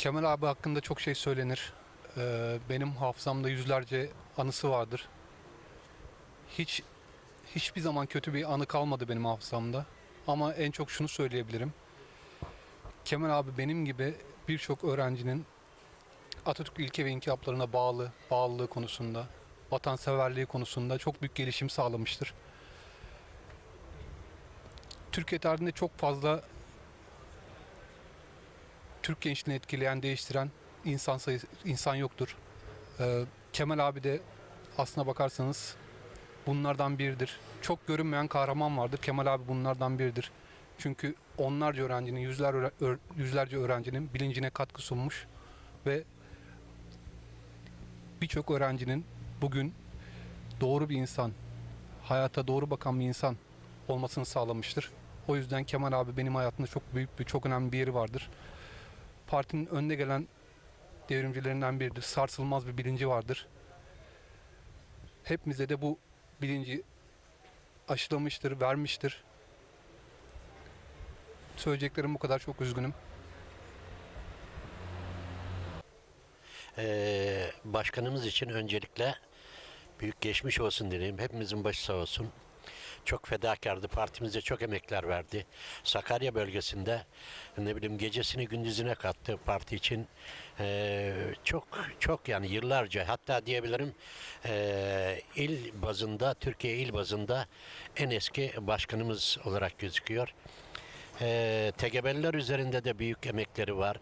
Kemal abi hakkında çok şey söylenir. Ee, benim hafızamda yüzlerce anısı vardır. Hiç hiçbir zaman kötü bir anı kalmadı benim hafızamda. Ama en çok şunu söyleyebilirim. Kemal abi benim gibi birçok öğrencinin Atatürk ilke ve inkılaplarına bağlı, bağlılığı konusunda, vatanseverliği konusunda çok büyük gelişim sağlamıştır. Türkiye tarihinde çok fazla Türk gençliğini etkileyen, değiştiren insan sayısı insan yoktur. Ee, Kemal abi de aslına bakarsanız bunlardan biridir. Çok görünmeyen kahraman vardır. Kemal abi bunlardan biridir. Çünkü onlarca öğrencinin, yüzler yüzlerce öğrencinin bilincine katkı sunmuş ve birçok öğrencinin bugün doğru bir insan, hayata doğru bakan bir insan olmasını sağlamıştır. O yüzden Kemal abi benim hayatımda çok büyük bir, çok önemli bir yeri vardır partinin önde gelen devrimcilerinden biridir. Sarsılmaz bir bilinci vardır. Hepimize de bu bilinci aşılamıştır, vermiştir. Söyleyeceklerim bu kadar. Çok üzgünüm. Ee, başkanımız için öncelikle büyük geçmiş olsun dileyim. Hepimizin başı sağ olsun. Çok fedakardı. Partimize çok emekler verdi. Sakarya bölgesinde ne bileyim gecesini gündüzüne kattı parti için. Ee, çok çok yani yıllarca hatta diyebilirim ee, il bazında Türkiye il bazında en eski başkanımız olarak gözüküyor. E, TGB'liler üzerinde de büyük emekleri var.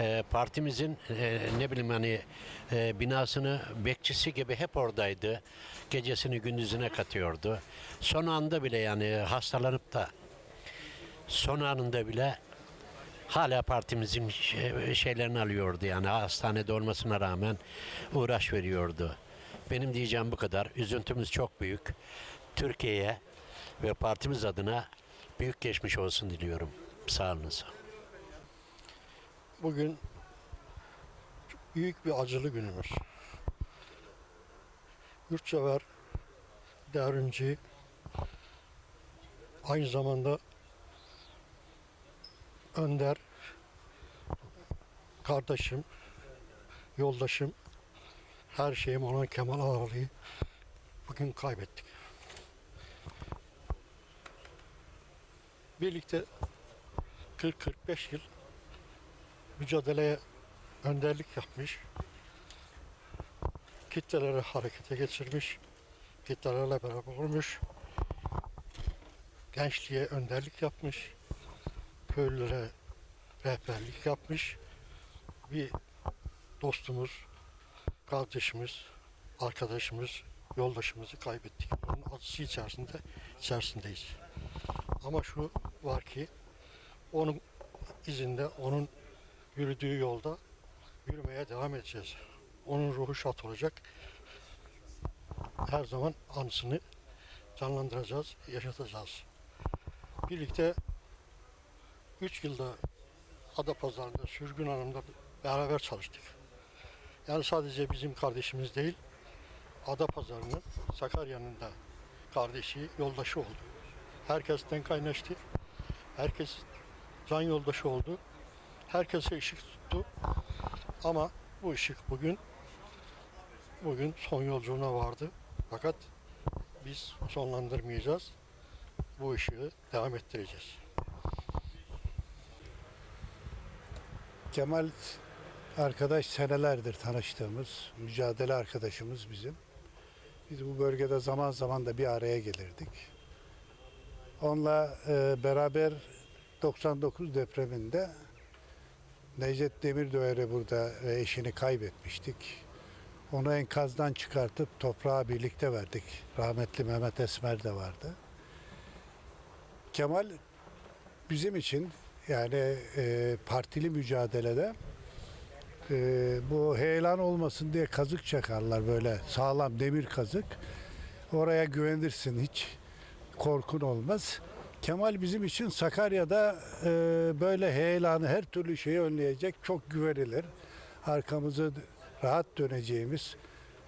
E, partimizin e, ne bileyim hani e, binasını bekçisi gibi hep oradaydı. Gecesini gündüzüne katıyordu. Son anda bile yani hastalanıp da son anında bile hala partimizin şey- şeylerini alıyordu yani hastanede olmasına rağmen uğraş veriyordu. Benim diyeceğim bu kadar. Üzüntümüz çok büyük. Türkiye'ye ve partimiz adına büyük geçmiş olsun diliyorum. Sağ olunuz. Bugün büyük bir acılı günümüz. Yurtsever, devrimci, aynı zamanda önder, kardeşim, yoldaşım, her şeyim olan Kemal Ağalı'yı bugün kaybettik. Birlikte 40-45 yıl mücadeleye önderlik yapmış, kitleleri harekete geçirmiş, kitlelerle beraber olmuş, gençliğe önderlik yapmış, köylülere rehberlik yapmış bir dostumuz, kardeşimiz, arkadaşımız, yoldaşımızı kaybettik. Onun acısı içerisinde içerisindeyiz. Ama şu var ki onun izinde, onun yürüdüğü yolda yürümeye devam edeceğiz. Onun ruhu şad olacak. Her zaman anısını canlandıracağız, yaşatacağız. Birlikte 3 yılda Adapazarı'nda, Sürgün Hanım'da beraber çalıştık. Yani sadece bizim kardeşimiz değil, Adapazarı'nın, Sakarya'nın da kardeşi, yoldaşı oldu. Herkesten kaynaştı. Herkes can yoldaşı oldu. Herkese ışık tuttu. Ama bu ışık bugün bugün son yolculuğuna vardı. Fakat biz sonlandırmayacağız. Bu ışığı devam ettireceğiz. Kemal arkadaş senelerdir tanıştığımız, mücadele arkadaşımız bizim. Biz bu bölgede zaman zaman da bir araya gelirdik. Onunla e, beraber 99 depreminde Necdet Demirdoğer'i burada ve eşini kaybetmiştik. Onu enkazdan çıkartıp toprağa birlikte verdik. Rahmetli Mehmet Esmer de vardı. Kemal bizim için yani e, partili mücadelede e, bu heyelan olmasın diye kazık çakarlar böyle sağlam demir kazık. Oraya güvenirsin hiç korkun olmaz. Kemal bizim için Sakarya'da e, böyle heyelanı her türlü şeyi önleyecek çok güvenilir. Arkamızı rahat döneceğimiz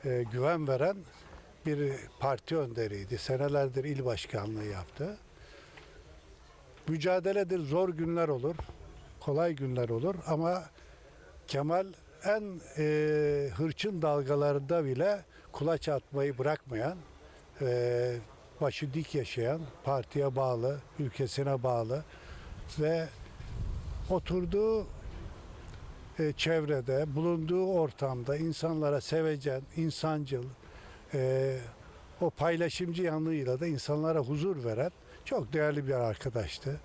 e, güven veren bir parti önderiydi. Senelerdir il başkanlığı yaptı. Mücadeledir, zor günler olur, kolay günler olur ama Kemal en e, hırçın dalgalarında bile kulaç atmayı bırakmayan, e, başı dik yaşayan, partiye bağlı, ülkesine bağlı ve oturduğu e, çevrede, bulunduğu ortamda insanlara sevecen, insancıl, e, o paylaşımcı yanıyla da insanlara huzur veren çok değerli bir arkadaştı.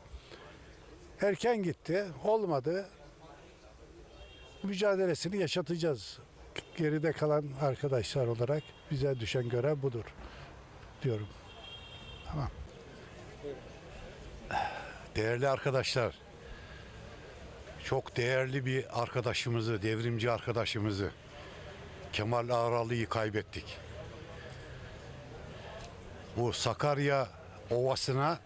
Erken gitti, olmadı. Mücadelesini yaşatacağız. Geride kalan arkadaşlar olarak bize düşen görev budur diyorum. Değerli arkadaşlar, çok değerli bir arkadaşımızı, devrimci arkadaşımızı Kemal Ağralı'yı kaybettik. Bu Sakarya Ovası'na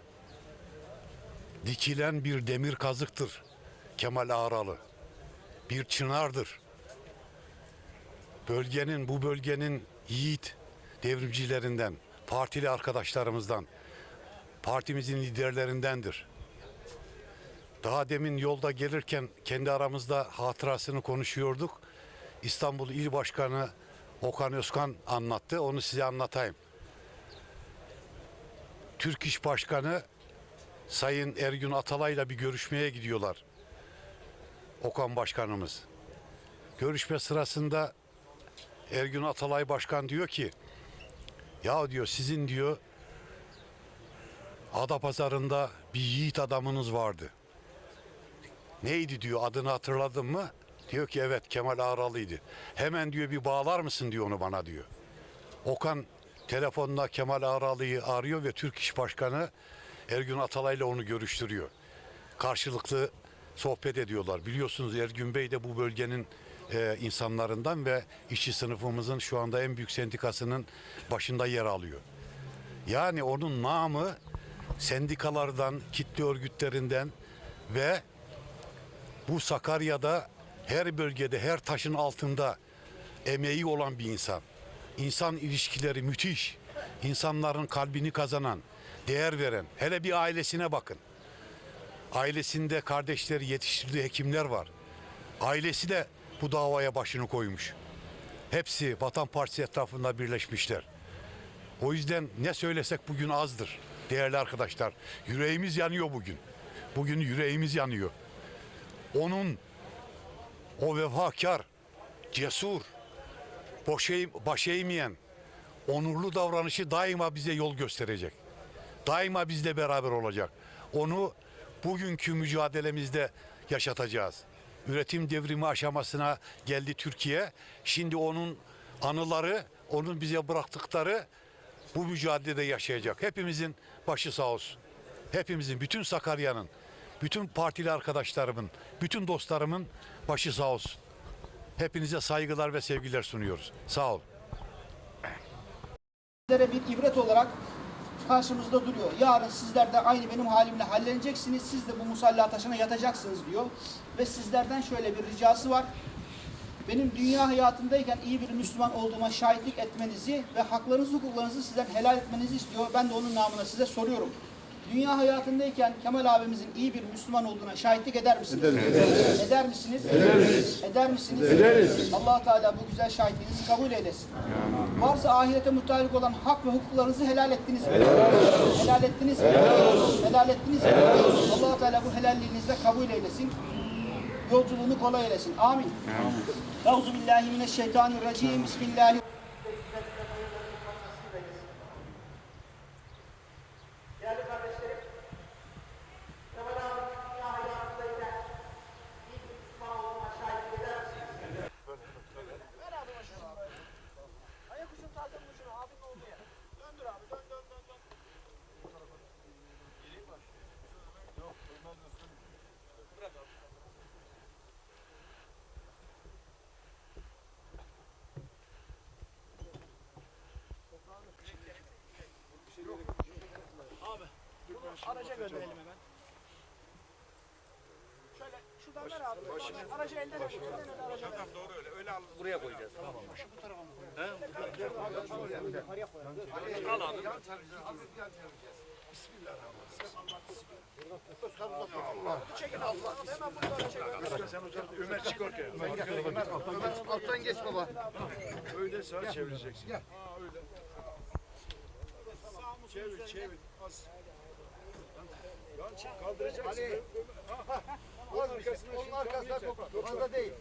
dikilen bir demir kazıktır Kemal Ağralı. Bir çınardır. Bölgenin, bu bölgenin yiğit devrimcilerinden, partili arkadaşlarımızdan, partimizin liderlerindendir. Daha demin yolda gelirken kendi aramızda hatırasını konuşuyorduk. İstanbul İl Başkanı Okan Özkan anlattı. Onu size anlatayım. Türk İş Başkanı Sayın Ergün Atalay'la bir görüşmeye gidiyorlar. Okan Başkanımız. Görüşme sırasında Ergün Atalay Başkan diyor ki ya diyor sizin diyor Adapazarı'nda bir yiğit adamınız vardı. Neydi diyor adını hatırladın mı? Diyor ki evet Kemal Ağralı'ydı. Hemen diyor bir bağlar mısın diyor onu bana diyor. Okan telefonla Kemal Ağralı'yı arıyor ve Türk İş Başkanı Ergün Atalay'la onu görüştürüyor. Karşılıklı sohbet ediyorlar. Biliyorsunuz Ergün Bey de bu bölgenin e, insanlarından ve işçi sınıfımızın şu anda en büyük sendikasının başında yer alıyor. Yani onun namı sendikalardan, kitle örgütlerinden ve bu Sakarya'da her bölgede, her taşın altında emeği olan bir insan. İnsan ilişkileri müthiş. İnsanların kalbini kazanan, değer veren. Hele bir ailesine bakın. Ailesinde kardeşleri yetiştirdiği hekimler var. Ailesi de bu davaya başını koymuş. Hepsi Vatan Partisi etrafında birleşmişler. O yüzden ne söylesek bugün azdır. Değerli arkadaşlar, yüreğimiz yanıyor bugün. Bugün yüreğimiz yanıyor. Onun o vefakar, cesur, baş eğmeyen, onurlu davranışı daima bize yol gösterecek. Daima bizle beraber olacak. Onu bugünkü mücadelemizde yaşatacağız. Üretim devrimi aşamasına geldi Türkiye. Şimdi onun anıları, onun bize bıraktıkları bu mücadelede yaşayacak. Hepimizin başı sağ olsun. Hepimizin, bütün Sakarya'nın, bütün partili arkadaşlarımın, bütün dostlarımın başı sağ olsun. Hepinize saygılar ve sevgiler sunuyoruz. Sağ olun. bir ibret olarak karşımızda duruyor. Yarın sizler de aynı benim halimle halleneceksiniz. Siz de bu musalla taşına yatacaksınız diyor. Ve sizlerden şöyle bir ricası var. Benim dünya hayatındayken iyi bir Müslüman olduğuma şahitlik etmenizi ve haklarınızı hukuklarınızı sizden helal etmenizi istiyor. Ben de onun namına size soruyorum. Dünya hayatındayken Kemal abimizin iyi bir Müslüman olduğuna şahitlik eder misiniz? Ederiz. Eder misiniz? Ederiz. Eder misiniz? Ederiz. allah Teala bu güzel şahitliğinizi kabul eylesin. Varsa ahirete muttalik olan hak ve hukuklarınızı helal ettiniz mi? Helal ettiniz mi? Helal ettiniz mi? allah Teala bu helalliğinizde kabul eylesin. Yolculuğunu kolay eylesin. Amin. Euzu billahi mineşşeytanirracim. Bismillahirrahmanirrahim. Değerli kardeşlerim, Kemal abi dünya hayatındayken bir Müslüman olduğuna şahitlik eder misiniz? Ver abi başını. Ayak ucunu taktın mı şunu abinin olduğu yere. Döndür abi dön dön dön dön. Araca gönderelim hemen. Şöyle şuradan ver abi. Başını, aracı elden araca. Tamam doğru öyle. Öyle al. Buraya koyacağız. Tamam. Başı bu tarafa mı koyacağız? He? Yukarıya koyalım. Al abi. Alttan geç baba. Öyle sağa çevireceksin. Gel. öyle. Çevir, çevir. Az. Kaldıracaksın. Ali. Onun arkasına Onun arkasına. Fazla değil.